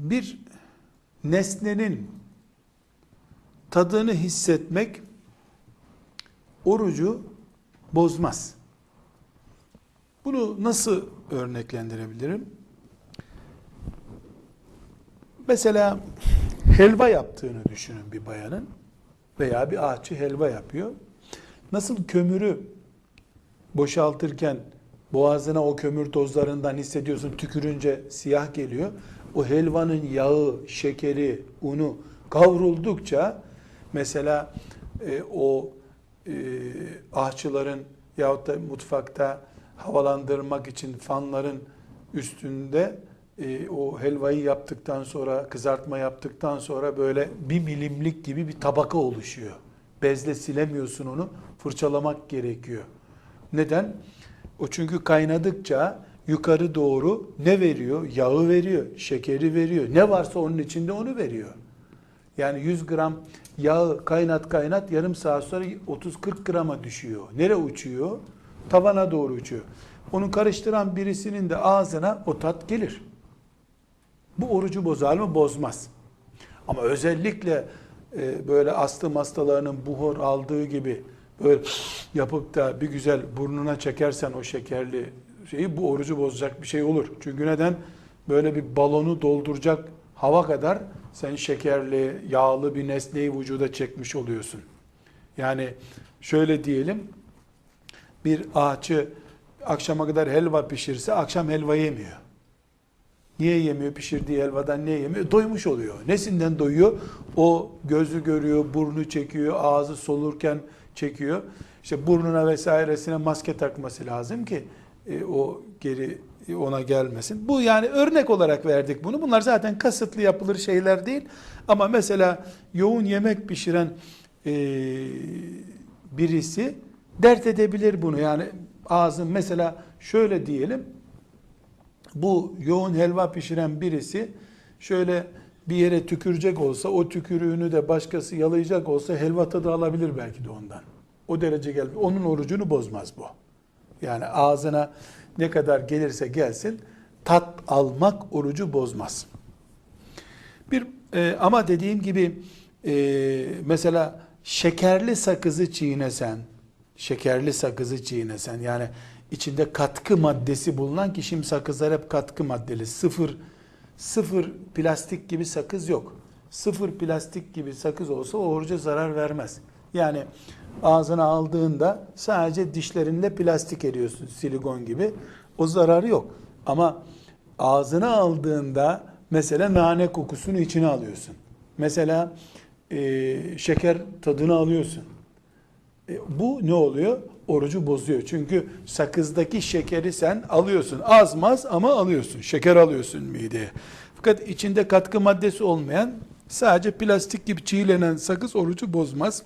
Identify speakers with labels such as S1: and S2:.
S1: bir nesnenin tadını hissetmek orucu bozmaz. Bunu nasıl örneklendirebilirim? Mesela helva yaptığını düşünün bir bayanın veya bir ağaççı helva yapıyor. Nasıl kömürü boşaltırken boğazına o kömür tozlarından hissediyorsun tükürünce siyah geliyor. O helvanın yağı, şekeri, unu kavruldukça mesela e, o e, ahçıların yahut da mutfakta havalandırmak için fanların üstünde e, o helvayı yaptıktan sonra kızartma yaptıktan sonra böyle bir milimlik gibi bir tabaka oluşuyor. Bezle silemiyorsun onu fırçalamak gerekiyor. Neden? O çünkü kaynadıkça yukarı doğru ne veriyor? Yağı veriyor, şekeri veriyor. Ne varsa onun içinde onu veriyor. Yani 100 gram yağı kaynat kaynat yarım saat sonra 30-40 grama düşüyor. Nere uçuyor? Tavana doğru uçuyor. Onu karıştıran birisinin de ağzına o tat gelir. Bu orucu bozar mı? Bozmaz. Ama özellikle e, böyle astım hastalarının buhar aldığı gibi böyle yapıp da bir güzel burnuna çekersen o şekerli şeyi bu orucu bozacak bir şey olur. Çünkü neden? Böyle bir balonu dolduracak hava kadar sen şekerli, yağlı bir nesneyi vücuda çekmiş oluyorsun. Yani şöyle diyelim, bir ağaçı akşama kadar helva pişirse akşam helva yemiyor. Niye yemiyor pişirdiği helvadan niye yemiyor? Doymuş oluyor. Nesinden doyuyor? O gözü görüyor, burnu çekiyor, ağzı solurken çekiyor. İşte burnuna vesairesine maske takması lazım ki e, o geri ona gelmesin. Bu yani örnek olarak verdik bunu. Bunlar zaten kasıtlı yapılır şeyler değil. Ama mesela yoğun yemek pişiren e, birisi dert edebilir bunu. Yani ağzın mesela şöyle diyelim. Bu yoğun helva pişiren birisi şöyle bir yere tükürecek olsa o tükürüğünü de başkası yalayacak olsa helva tadı alabilir belki de ondan. O derece geldi. Onun orucunu bozmaz bu. Yani ağzına ne kadar gelirse gelsin tat almak orucu bozmaz. Bir e, ama dediğim gibi e, mesela şekerli sakızı çiğnesen, şekerli sakızı çiğnesen yani içinde katkı maddesi bulunan ki şimdi sakızlar hep katkı maddeli. Sıfır sıfır plastik gibi sakız yok. Sıfır plastik gibi sakız olsa o oruca zarar vermez. Yani ağzına aldığında sadece dişlerinde plastik eriyorsun silikon gibi. O zararı yok. Ama ağzına aldığında mesela nane kokusunu içine alıyorsun. Mesela e, şeker tadını alıyorsun. E, bu ne oluyor? Orucu bozuyor. Çünkü sakızdaki şekeri sen alıyorsun. Az maz ama alıyorsun. Şeker alıyorsun mideye. Fakat içinde katkı maddesi olmayan sadece plastik gibi çiğlenen sakız orucu bozmaz.